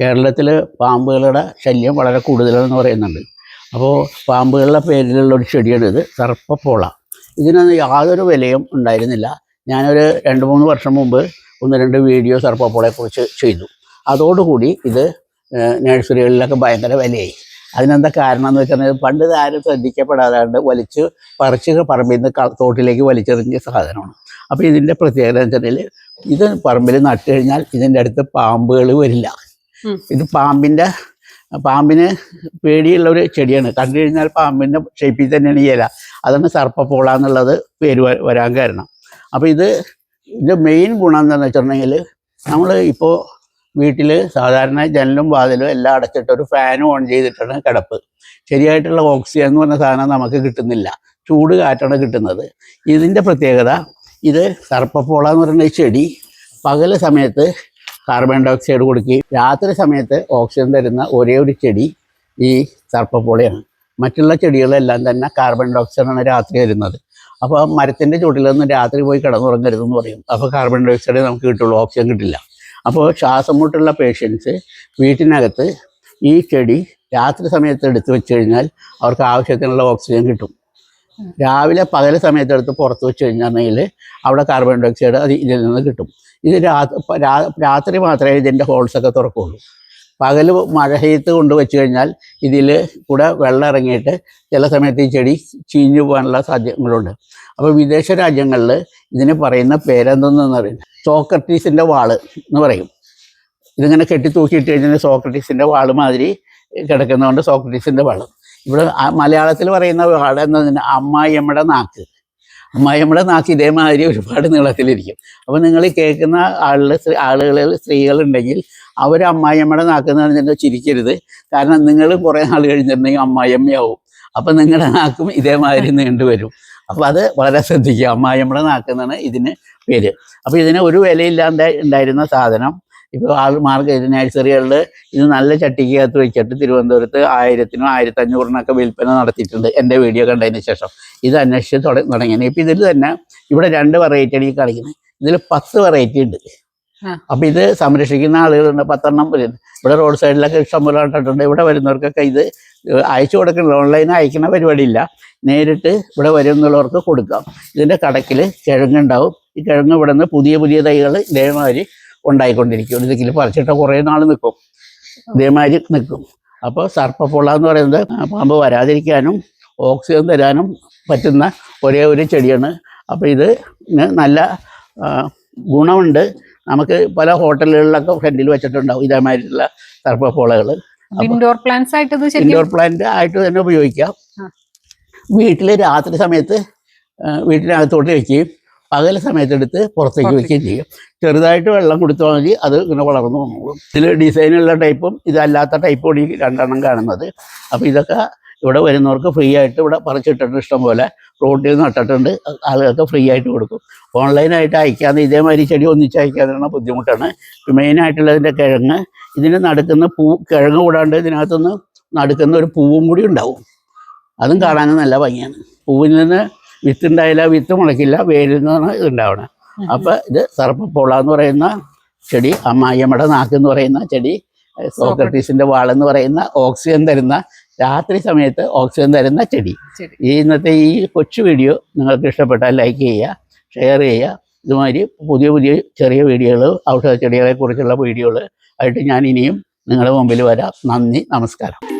കേരളത്തിൽ പാമ്പുകളുടെ ശല്യം വളരെ കൂടുതലാണെന്ന് പറയുന്നുണ്ട്. അപ്പോൾ പാമ്പുകളുടെ പേരിലുള്ള ഒരു ചെടിയാണ് ഇത് സർപ്പപ്പോള. ഇതിനൊന്നും യാതൊരു വിലയും ഉണ്ടായിരുന്നില്ല. ഞാനൊരു രണ്ട് മൂന്ന് വർഷം മുമ്പ് ഒന്ന് രണ്ട് വീഡിയോ സർപ്പപ്പോളയെക്കുറിച്ച് ചെയ്തു. അതോടുകൂടി ഇത് നഴ്സറികളിലൊക്കെ ഭയങ്കര വിലയായി. അതിനെന്താ കാരണം എന്ന് വെച്ചാൽ പണ്ട് ആരും ശ്രദ്ധിക്കപ്പെടാതാണ്ട് വലിച്ച് പറിച്ച് പറമ്പിൽ നിന്ന് തോട്ടിലേക്ക് വലിച്ചെറിഞ്ഞ സാധനമാണ്. അപ്പോൾ ഇതിന്റെ പ്രത്യേകത എന്ന് വെച്ചാൽ ഇത് പറമ്പിൽ നട്ട് കഴിഞ്ഞാൽ ഇതിന്റെ അടുത്ത് പാമ്പുകൾ വരില്ല. ഇത് പാമ്പിന്റെ പാമ്പിന് പേടിയുള്ള ഒരു ചെടിയാണ്. കണ്ടു കഴിഞ്ഞാൽ പാമ്പിന്റെ ഷേപ്പിൽ തന്നെയാണ് ഈ ഇല. അതാണ് സർപ്പപ്പോള എന്നുള്ളത് പേര് വരാൻ കാരണം. അപ്പോൾ ഇത് ഇതിന്റെ മെയിൻ ഗുണം എന്താണെന്ന് വെച്ചിട്ടുണ്ടെങ്കിൽ നമ്മൾ ഇപ്പോൾ വീട്ടിൽ സാധാരണ ജനലും വാതിലും എല്ലാം അടച്ചിട്ട് ഒരു ഫാനും ഓൺ ചെയ്തിട്ടാണ് കിടപ്പ്. ശരിയായിട്ടുള്ള ഓക്സിജൻ എന്ന് പറഞ്ഞ സാധനം നമുക്ക് കിട്ടുന്നില്ല. ചൂട് കാറ്റാണ് കിട്ടുന്നത്. ഇതിന്റെ പ്രത്യേകത ഇത് സർപ്പപ്പോള എന്ന് പറയുന്ന ചെടി പകൽ സമയത്ത് കാർബൺ ഡൈ ഓക്സൈഡ് കൊടുക്കുകയും രാത്രി സമയത്ത് ഓക്സിജൻ തരുന്ന ഒരേ ഒരു ചെടി ഈ സർപ്പപ്പോളയാണ്. മറ്റുള്ള ചെടികളെല്ലാം തന്നെ കാർബൺ ഡൈ ഓക്സൈഡാണ് രാത്രി വരുന്നത്. അപ്പോൾ മരത്തിന്റെ നിന്ന് രാത്രി പോയി കിടന്നുറങ്ങരുതെന്ന് പറയും. അപ്പോൾ കാർബൺ ഡൈ ഓക്സൈഡ് നമുക്ക് കിട്ടുള്ളൂ ഓക്സിജൻ കിട്ടില്ല. അപ്പോൾ ശ്വാസം മുട്ടുള്ള പേഷ്യൻസ് വീട്ടിനകത്ത് ഈ ചെടി രാത്രി സമയത്ത് എടുത്തു വെച്ച് കഴിഞ്ഞാൽ അവർക്ക് ആവശ്യത്തിനുള്ള ഓക്സിജൻ കിട്ടും. രാവിലെ പകൽ സമയത്തെടുത്ത് പുറത്ത് വെച്ച് കഴിഞ്ഞാൽ അവിടെ കാർബൺ ഡയോക്സൈഡ് അത് ഇതിൽ നിന്ന് കിട്ടും. ഇത് രാത്രി മാത്രമേ ഇതിന്റെ ഹോൾസൊക്കെ തുറക്കുള്ളൂ. പകൽ മഴയത്ത് കൊണ്ട് വെച്ച് കഴിഞ്ഞാൽ ഇതിൽ കൂടെ വെള്ളം ഇറങ്ങിയിട്ട് ചില സമയത്ത് ഈ ചെടി ചീഞ്ഞു പോകാനുള്ള സാധ്യതകളുണ്ട്. അപ്പോൾ വിദേശ രാജ്യങ്ങളിൽ ഇതിന് പറയുന്ന പേരെന്തെന്ന് പറയുന്നത് സോക്രട്ടീസിന്റെ വാൾ എന്ന് പറയും. ഇതിങ്ങനെ കെട്ടി തൂക്കിയിട്ട് കഴിഞ്ഞാൽ സോക്രട്ടീസിന്റെ വാൾ മാതിരി കിടക്കുന്നതുകൊണ്ട് സോക്രട്ടീസിന്റെ വാൾ. ഇവിടെ മലയാളത്തിൽ പറയുന്ന പാടം എന്ന് പറഞ്ഞാൽ അമ്മായിയമ്മയുടെ നാക്ക്. അമ്മായിയമ്മയുടെ നാക്ക് ഇതേമാതിരി ഒരുപാട് നീളത്തിലിരിക്കും. അപ്പോൾ നിങ്ങൾ കേൾക്കുന്ന ആളുകൾ ആളുകളിൽ സ്ത്രീകളുണ്ടെങ്കിൽ അവർ അമ്മായിയമ്മയുടെ നാക്ക് എന്ന് പറഞ്ഞിട്ട് ചിരിക്കരുത്. കാരണം നിങ്ങൾ കുറേ നാൾ കഴിഞ്ഞിട്ടുണ്ടെങ്കിൽ അമ്മായിയമ്മയാവും. അപ്പം നിങ്ങളുടെ നാക്കും ഇതേമാതിരി നീണ്ടു വരും അപ്പോൾ അത് വളരെ ശ്രദ്ധിക്കുക. അമ്മായിയമ്മയുടെ നാക്ക് എന്നാണ് ഇതിന് പേര്. അപ്പോൾ ഇതിന് ഒരു വിലയില്ലാണ്ട് ഉണ്ടായിരുന്ന സാധനം ഇപ്പോൾ ആൾ മാർക്ക് ഇത് നഴ്സറികളിൽ ഇത് നല്ല ചട്ടിക്കകത്ത് വെച്ചിട്ട് തിരുവനന്തപുരത്ത് ആയിരത്തിനും ആയിരത്തി അഞ്ഞൂറിനൊക്കെ വിൽപ്പന നടത്തിയിട്ടുണ്ട് എന്റെ വീഡിയോ കണ്ടതിന് ശേഷം. ഇത് അന്വേഷിച്ച് തുട- തുടങ്ങിയത് ഇപ്പം ഇതിൽ തന്നെ ഇവിടെ രണ്ട് വെറൈറ്റിയാണ് ഈ കളിക്കുന്നത് ഇതിൽ പത്ത് വെറൈറ്റി ഉണ്ട്. അപ്പം ഇത് സംരക്ഷിക്കുന്ന ആളുകളുണ്ട്. പത്തെണ്ണം ഇവിടെ റോഡ് സൈഡിലൊക്കെ ഇഷ്ടംപോലെ കണ്ടിട്ടുണ്ട്. ഇവിടെ വരുന്നവർക്കൊക്കെ ഇത് അയച്ചു കൊടുക്കുന്നത് ഓൺലൈൻ അയക്കുന്ന പരിപാടിയില്ല നേരിട്ട് ഇവിടെ വരുന്നുള്ളവർക്ക് കൊടുക്കാം. ഇതിന്റെ കടക്കിൽ കിഴങ്ങുണ്ടാവും. ഈ കിഴങ്ങ് ഇവിടെ നിന്ന് പുതിയ പുതിയ തൈകൾ ഇതേമാതിരി ഉണ്ടായിക്കൊണ്ടിരിക്കും ഒരു ഇതിൽ പറിച്ചിട്ട് കുറേ നാൾ നിൽക്കും ഇതേമാതിരി നിൽക്കും അപ്പോൾ സർപ്പപ്പുള്ള എന്ന് പറയുന്നത് പാമ്പ് വരാതിരിക്കാനും ഓക്സിജൻ തരാനും പറ്റുന്ന ഒരേ ഒരു ചെടിയാണ്. അപ്പോൾ ഇത് നല്ല ഗുണമുണ്ട്. നമുക്ക് പല ഹോട്ടലുകളിലൊക്കെ ഫ്രണ്ടിൽ വെച്ചിട്ടുണ്ടാവും ഇതേമാതിരിയുള്ള സർപ്പപ്പോളകൾ ഇൻഡോർ പ്ലാന്റ്സ് ആയിട്ട് ഇൻഡോർ പ്ലാന്റ് ആയിട്ട് തന്നെ ഉപയോഗിക്കാം. വീട്ടിലെ വീട്ടിൽ രാത്രി സമയത്ത് വീട്ടിനകത്തോട്ട് വെക്കുകയും പകൽ സമയത്തെടുത്ത് പുറത്തേക്ക് വെക്കുകയും ചെയ്യും. ചെറുതായിട്ട് വെള്ളം കൊടുത്താൽ മതി അത് ഇങ്ങനെ വളർന്നു വന്നോളും. ഇതിൽ ഡിസൈനുള്ള ടൈപ്പും ഇതല്ലാത്ത ടൈപ്പും ഈ രണ്ടെണ്ണം കാണുന്നത്. അപ്പോൾ ഇതൊക്കെ ഇവിടെ വരുന്നവർക്ക് ഫ്രീ ആയിട്ട് ഇവിടെ പറിച്ചിട്ടുണ്ട് ഇഷ്ടം പോലെ റോഡിൽ നട്ടിട്ടുണ്ട്. ആളുകൾക്ക് ഫ്രീ ആയിട്ട് കൊടുക്കും. ഓൺലൈനായിട്ട് അയക്കാതെ ഇതേമാതിരി ചെടി ഒന്നിച്ച് അയക്കാനുള്ള ബുദ്ധിമുട്ടാണ്. മെയിനായിട്ടുള്ളതിന്റെ കിഴങ്ങ് ഇതിന് നടക്കുന്ന പൂ കിഴങ്ങ് കൂടാണ്ട് ഇതിനകത്തുനിന്ന് നടക്കുന്ന ഒരു പൂവും കൂടി ഉണ്ടാവും. അതും കാണാനും നല്ല ഭംഗിയാണ്. പൂവിൽ നിന്ന് വിത്ത് ഉണ്ടായില്ല വിത്ത് മുളയ്ക്കില്ല വേരിൽ നിന്നാണ് ഇത് ഉണ്ടാവണത് അപ്പം ഇത് സർപ്പപ്പോള എന്ന് പറയുന്ന ചെടി അമ്മായിയമ്മയുടെ നാക്ക് എന്ന് പറയുന്ന ചെടി സോക്രട്ടീസിന്റെ വാളെന്ന് പറയുന്ന ഓക്സിജൻ തരുന്ന രാത്രി സമയത്ത് ഓക്സിജൻ തരുന്ന ചെടി. ഈ ഇന്നത്തെ ഈ കൊച്ചു വീഡിയോ നിങ്ങൾക്ക് ഇഷ്ടപ്പെട്ടാൽ ലൈക്ക് ചെയ്യുക ഷെയർ ചെയ്യുക. ഇതുമാതിരി പുതിയ പുതിയ ചെറിയ വീഡിയോകൾ ഔഷധ ചെടികളെ കുറിച്ചുള്ള വീഡിയോകൾ ആയിട്ട് ഞാൻ ഇനിയും നിങ്ങളുടെ മുമ്പിൽ വരാം. നന്ദി നമസ്കാരം.